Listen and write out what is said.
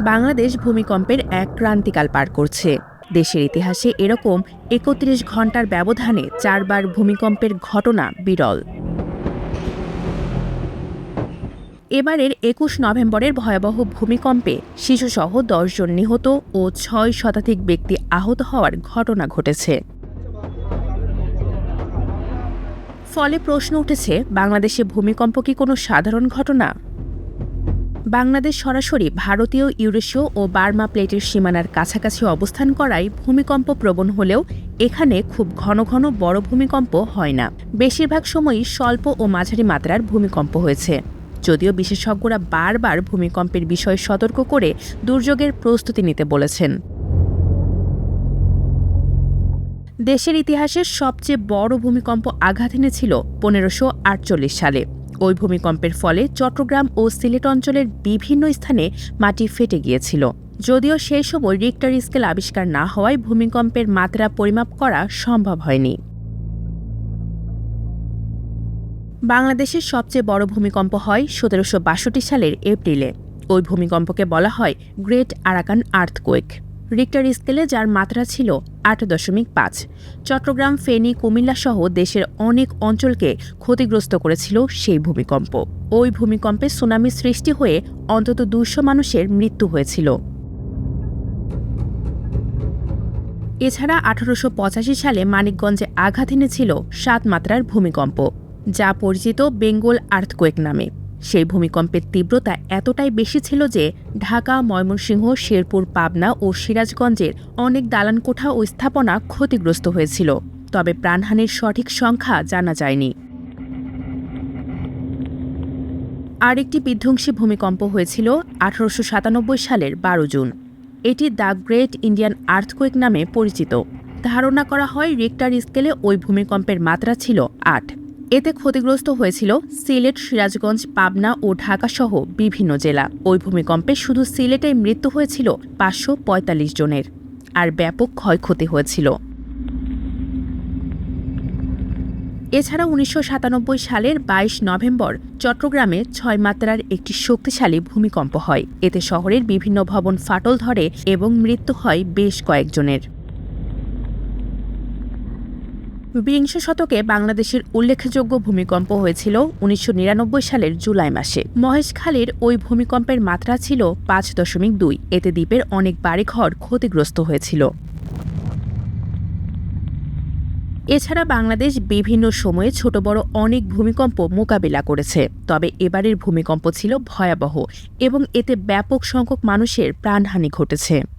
বাংলাদেশ ভূমিকম্পের এক ক্রান্তিকাল পার করছে। দেশের ইতিহাসে এরকম একত্রিশ ঘণ্টার ব্যবধানে চারবার ভূমিকম্পের ঘটনা বিরল। এবারের একুশ নভেম্বরের ভয়াবহ ভূমিকম্পে শিশুসহ দশজন নিহত ও ছয় শতাধিক ব্যক্তি আহত হওয়ার ঘটনা ঘটেছে। ফলে প্রশ্ন উঠেছে, বাংলাদেশে ভূমিকম্প কি কোনো সাধারণ ঘটনা? বাংলাদেশ সরাসরি ভারতীয় ইউরেশীয় ও বার্মা প্লেটের সীমানার কাছাকাছি অবস্থান করায় ভূমিকম্প প্রবণ হলেও এখানে খুব ঘন ঘন বড় ভূমিকম্প হয় না। বেশিরভাগ সময়ই স্বল্প ও মাঝারি মাত্রার ভূমিকম্প হয়েছে। যদিও বিশেষজ্ঞরা বারবার ভূমিকম্পের বিষয়ে সতর্ক করে দুর্যোগের প্রস্তুতি নিতে বলেছেন। দেশের ইতিহাসের সবচেয়ে বড় ভূমিকম্প আঘাত এনেছিল পনেরোশো সালে। ওই ভূমিকম্পের ফলে চট্টগ্রাম ও সিলেট অঞ্চলের বিভিন্ন স্থানে মাটি ফেটে গিয়েছিল। যদিও সেই সময় রিক্টার স্কেল আবিষ্কার না হওয়ায় ভূমিকম্পের মাত্রা পরিমাপ করা সম্ভব হয়নি। বাংলাদেশের সবচেয়ে বড় ভূমিকম্প হয় সতেরোশো বাষট্টি সালের এপ্রিলে। ওই ভূমিকম্পকে বলা হয় গ্রেট আরাকান আর্থকোয়েক রিক্টার স্কেলে, যার মাত্রা ছিল আট দশমিক পাঁচ। চট্টগ্রাম, ফেনী, কুমিল্লা সহ দেশের অনেক অঞ্চলকে ক্ষতিগ্রস্ত করেছিল সেই ভূমিকম্প। ওই ভূমিকম্পে সুনামি সৃষ্টি হয়ে অন্তত দুশো মানুষের মৃত্যু হয়েছিল। এছাড়া আঠারোশো পঁচাশি সালে মানিকগঞ্জে আঘাত এনেছিল সাত মাত্রার ভূমিকম্প, যা পরিচিত বেঙ্গল আর্থকোয়েক নামে। সেই ভূমিকম্পের তীব্রতা এতটাই বেশি ছিল যে ঢাকা, ময়মনসিংহ, শেরপুর, পাবনা ও সিরাজগঞ্জের অনেক দালানকোঠা ও স্থাপনা ক্ষতিগ্রস্ত হয়েছিল, তবে প্রাণহানির সঠিক সংখ্যা জানা যায়নি। আরেকটি বিধ্বংসী ভূমিকম্প হয়েছিল আঠারোশো সাতানব্বই সালের বারো জুন। এটি দ্য গ্রেট ইন্ডিয়ান আর্থকোয়েক নামে পরিচিত। ধারণা করা হয়, রিক্টার স্কেলে ওই ভূমিকম্পের মাত্রা ছিল আট। এতে ক্ষতিগ্রস্ত হয়েছিল সিলেট, সিরাজগঞ্জ, পাবনা ও ঢাকাসহ বিভিন্ন জেলা। ওই ভূমিকম্পে শুধু সিলেটে মৃত্যু হয়েছিল পাঁচশো পঁয়তাল্লিশ জনের, আর ব্যাপক ক্ষয়ক্ষতি হয়েছিল। এছাড়া উনিশশো সাতানব্বই সালের ২২ নভেম্বর চট্টগ্রামে ছয় মাত্রার একটি শক্তিশালী ভূমিকম্প হয়। এতে শহরের বিভিন্ন ভবন ফাটল ধরে এবং মৃত্যু হয় বেশ কয়েকজনের। বিংশ শতকে বাংলাদেশের উল্লেখযোগ্য ভূমিকম্প হয়েছিল উনিশশো নিরানব্বই সালের জুলাই মাসে। মহেশখালীর ওই ভূমিকম্পের মাত্রা ছিল পাঁচ দশমিক দুই। এতে দ্বীপের অনেক বাড়িঘর ক্ষতিগ্রস্ত হয়েছিল। এছাড়া বাংলাদেশ বিভিন্ন সময়ে ছোট বড় অনেক ভূমিকম্প মোকাবিলা করেছে। তবে এবারের ভূমিকম্প ছিল ভয়াবহ এবং এতে ব্যাপক সংখ্যক মানুষের প্রাণহানি ঘটেছে।